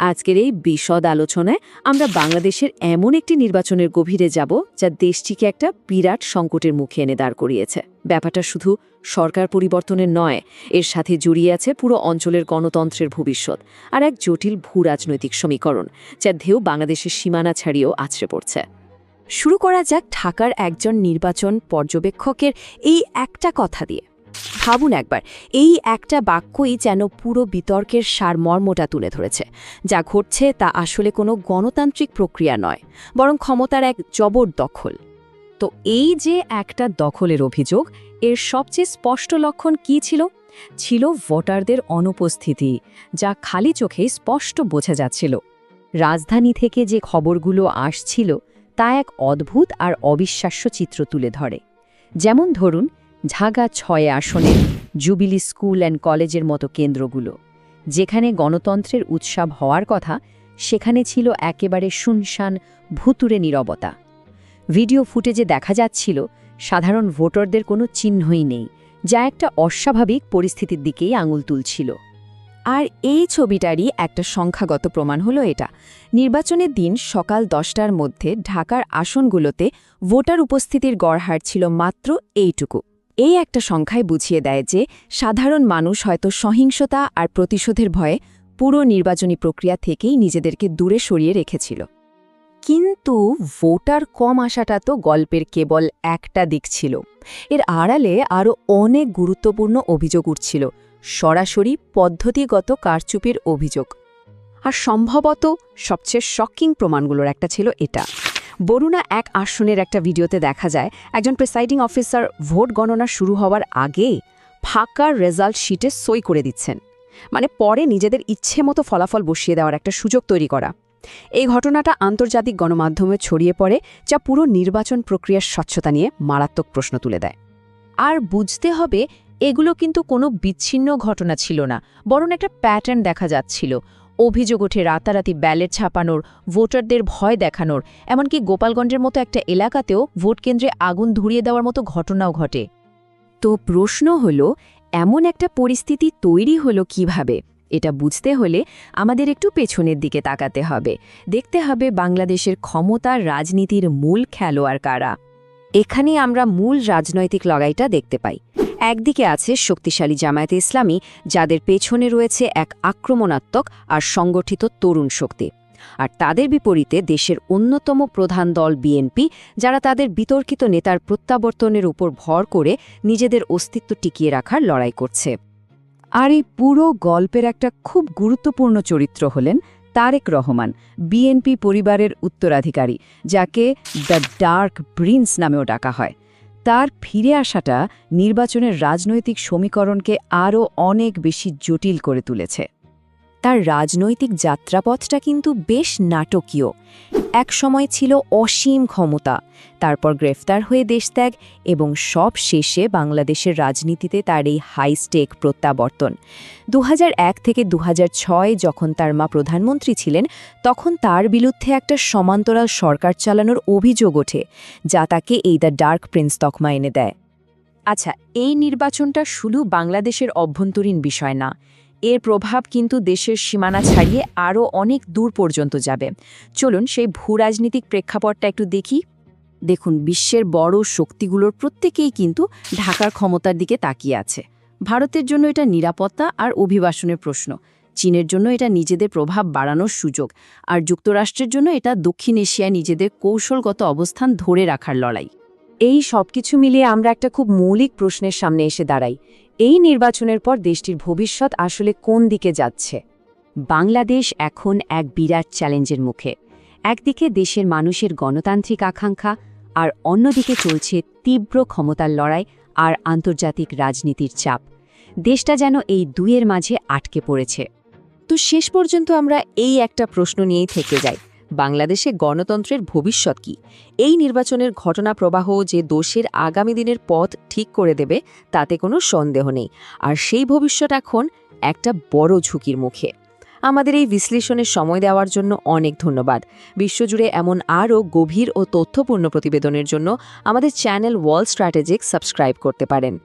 আজকের এই বিশদ আলোচনায় আমরা বাংলাদেশের এমন একটি নির্বাচনের গভীরে যাব যা দেশটিকে একটা বিরাট সংকটের মুখে এনে দাঁড় করিয়েছে। ব্যাপারটা শুধু সরকার পরিবর্তনের নয়, এর সাথে জড়িয়ে আছে পুরো অঞ্চলের গণতন্ত্রের ভবিষ্যৎ আর এক জটিল ভূ রাজনৈতিক সমীকরণ যার ঢেউ বাংলাদেশের সীমানা ছাড়িয়েও আছড়ে পড়ছে। শুরু করা যাক ঢাকার একজন নির্বাচন পর্যবেক্ষকের এই একটা কথা দিয়ে। ভাবুন একবার, এই একটা বাক্যই যেন পুরো বিতর্কের সারমর্মটা তুলে ধরেছে। যা ঘটছে তা আসলে কোনো গণতান্ত্রিক প্রক্রিয়া নয়, বরং ক্ষমতার এক জবরদখল তো এই যে একটা দখলের অভিযোগ, এর সবচেয়ে স্পষ্ট লক্ষণ কি ছিল? ছিল ভোটারদের অনুপস্থিতি, যা খালি চোখে স্পষ্ট বোঝা যাচ্ছিল। রাজধানী থেকে যে খবরগুলো আসছিল, তা এক অদ্ভুত আর অবিশ্বাস্য চিত্র তুলে ধরে। যেমন ধরুন ঝাগা ছয় আসনের জুবিলি স্কুল অ্যান্ড কলেজের মতো কেন্দ্রগুলো, যেখানে গণতন্ত্রের উৎসব হওয়ার কথা, সেখানে ছিল একেবারে শুনশান ভুতুরে নীরবতা। ভিডিও ফুটেজে দেখা যাচ্ছিল, সাধারণ ভোটারদের কোনো চিহ্নই নেই, যা একটা অস্বাভাবিক পরিস্থিতির দিকেই আঙুল তুলছিল। আর এই ছবিটারই একটা সংখ্যাগত প্রমাণ হলো এটা। নির্বাচনের দিন সকাল দশটার মধ্যে ঢাকার আসনগুলোতে ভোটার উপস্থিতির গড়হার ছিল মাত্র এইটুকু। এই একটা সংখ্যায় বুঝিয়ে দেয় যে সাধারণ মানুষ হয়তো সহিংসতা আর প্রতিশোধের ভয়ে পুরো নির্বাচনী প্রক্রিয়া থেকেই নিজেদেরকে দূরে সরিয়ে রেখেছিল। কিন্তু ভোটার কম আসাটা তো গল্পের কেবল একটা দিক ছিল। এর আড়ালে আরও অনেক গুরুত্বপূর্ণ অভিযোগ উঠছিল, সরাসরি পদ্ধতিগত কারচুপির অভিযোগ। আর সম্ভবত সবচেয়ে শকিং প্রমাণগুলোর একটা ছিল এটা। বরুণা এক আসনের একটা ভিডিওতে দেখা যায়, একজন প্রিসাইডিং অফিসার ভোট গণনা শুরু হওয়ার আগে ফাঁকার রেজাল্ট শিটে সই করে দিচ্ছেন। মানে পরে নিজেদের ইচ্ছে মতো ফলাফল বসিয়ে দেওয়ার একটা সুযোগ তৈরি করা। এই ঘটনাটা আন্তর্জাতিক গণমাধ্যমে ছড়িয়ে পড়ে, যা পুরো নির্বাচন প্রক্রিয়ার স্বচ্ছতা নিয়ে মারাত্মক প্রশ্ন তুলে দেয়। আর বুঝতে হবে, এগুলো কিন্তু কোনো বিচ্ছিন্ন ঘটনা ছিল না, বরং একটা প্যাটার্ন দেখা যাচ্ছিল। অভিযোগ ওঠে রাতারাতি ব্যালেট ছাপানোর, ভোটারদের ভয় দেখানোর। এমনকি গোপালগঞ্জের মতো একটা এলাকাতেও ভোট কেন্দ্রে আগুন ধরিয়ে দেওয়ার মতো ঘটনাও ঘটে। তো প্রশ্ন হল, এমন একটা পরিস্থিতি তৈরি হলো কীভাবে? এটা বুঝতে হলে আমাদের একটু পেছনের দিকে তাকাতে হবে। দেখতে হবে বাংলাদেশের ক্ষমতার রাজনীতির মূল খেলোয়াড় কারা। এখানে আমরা মূল রাজনৈতিক লড়াইটা দেখতে পাই। একদিকে আছে শক্তিশালী জামায়াতে ইসলামী, যাদের পেছনে রয়েছে এক আক্রমণাত্মক আর সংগঠিত তরুণ শক্তি। আর তাদের বিপরীতে দেশের অন্যতম প্রধান দল বিএনপি, যারা তাদের বিতর্কিত নেতার প্রত্যাবর্তনের উপর ভর করে নিজেদের অস্তিত্ব টিকিয়ে রাখার লড়াই করছে। আর এই পুরো গল্পের একটা খুব গুরুত্বপূর্ণ চরিত্র হলেন তারেক রহমান, বিএনপি পরিবারের উত্তরাধিকারী, যাকে দ্য ডার্ক ব্রিন্স নামেও ডাকা হয়। তার ফিরে আসাটা নির্বাচনের রাজনৈতিক সমীকরণকে আরও অনেক বেশি জটিল করে তুলেছে। তার রাজনৈতিক যাত্রাপথটা কিন্তু বেশ নাটকীয়। এক সময় ছিল অসীম ক্ষমতা, তারপর গ্রেফতার হয়ে দেশত্যাগ এবং সব শেষে বাংলাদেশের রাজনীতিতে তার এই হাই স্টেক প্রত্যাবর্তন। দু হাজার এক থেকে দু হাজার ছয় যখন তার মা প্রধানমন্ত্রী ছিলেন, তখন তার বিরুদ্ধে একটা সমান্তরাল সরকার চালানোর অভিযোগ ওঠে, যা তাকে এই দ্য ডার্ক প্রিন্স তকমা এনে দেয়। আচ্ছা এই নির্বাচনটা শুধু বাংলাদেশের অভ্যন্তরীণ বিষয় না এর প্রভাব কিন্তু দেশের সীমানা ছাড়িয়ে আরও অনেক দূর পর্যন্ত যাবে। চলুন সেই ভূরাজনীতিক প্রেক্ষাপটটা একটু দেখি। দেখুন, বিশ্বের বড় শক্তিগুলোর প্রত্যেকেই কিন্তু ঢাকার ক্ষমতার দিকে তাকিয়ে আছে। ভারতের জন্য এটা নিরাপত্তা আর অভিবাসনের প্রশ্ন। চীনের জন্য এটা নিজেদের প্রভাব বাড়ানোর সুযোগ। আর যুক্তরাষ্ট্রের জন্য এটা দক্ষিণ এশিয়ায় নিজেদের কৌশলগত অবস্থান ধরে রাখার লড়াই। এই সবকিছু মিলিয়ে আমরা একটা খুব মৌলিক প্রশ্নের সামনে এসে দাঁড়াই। এই নির্বাচনের পর দেশটির ভবিষ্যৎ আসলে কোন দিকে যাচ্ছে? বাংলাদেশ এখন এক বিরাট চ্যালেঞ্জের মুখে। একদিকে দেশের মানুষের গণতান্ত্রিক আকাঙ্ক্ষা, আর অন্যদিকে চলছে তীব্র ক্ষমতার লড়াই আর আন্তর্জাতিক রাজনীতির চাপ। দেশটা যেন এই দুইয়ের মাঝে আটকে পড়েছে। তো শেষ পর্যন্ত আমরা এই একটা প্রশ্ন নিয়েই থেকে যাই। বাংলাদেশে গণতন্ত্রের ভবিষ্যৎ কি? এই নির্বাচনের ঘটনা প্রবাহ যে দোষের আগামী দিনের পথ ঠিক করে দেবে, তাতে কোনো সন্দেহ নেই। আর সেই ভবিষ্যৎ এখন একটা বড় ঝুঁকির মুখে। আমাদের এই বিশ্লেষণের সময় দেওয়ার জন্য অনেক ধন্যবাদ। বিশ্বজুড়ে এমন আরও গভীর ও তথ্যপূর্ণ প্রতিবেদনের জন্য আমাদের চ্যানেল ওয়াল স্ট্র্যাটেজিক সাবস্ক্রাইব করতে পারেন।